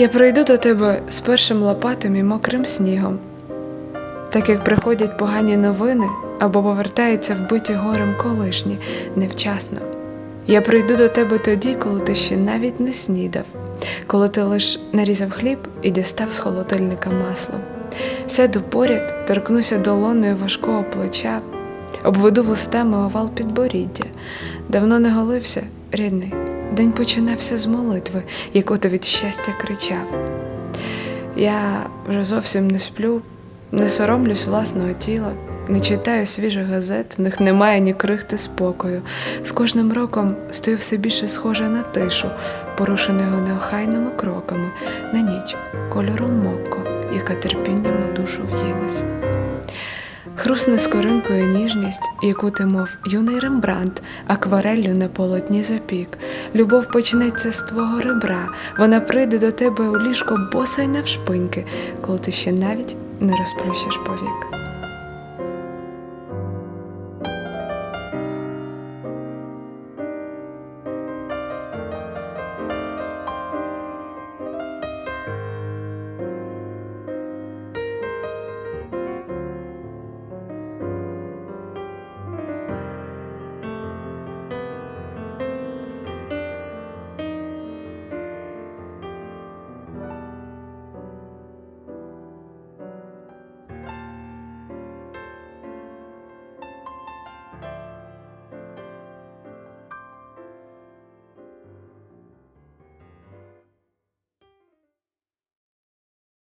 Я прийду до тебе з першим лопатим і мокрим снігом. Так як приходять погані новини або повертаються вбиті горем колишні невчасно. Я прийду до тебе тоді, коли ти ще навіть не снідав, коли ти лиш нарізав хліб і дістав з холодильника масло. Сяду поряд, торкнуся долоною важкого плеча, обведу вустами овал підборіддя. Давно не голився, рідний. День починався з молитви, яку ти від щастя кричав. Я вже зовсім не сплю, не соромлюсь власного тіла, не читаю свіжих газет, в них немає ні крихти спокою. З кожним роком стою все більше схожа на тишу, порушеного неохайними кроками, на ніч кольором мокко, яка терпінням у душу в'їлась. Хрусне скоринкою ніжність, яку ти, мов юний Рембрандт, аквареллю на полотні запік. Любов почнеться з твого ребра, вона прийде до тебе у ліжко боса й навшпиньки, коли ти ще навіть не розплющиш повік.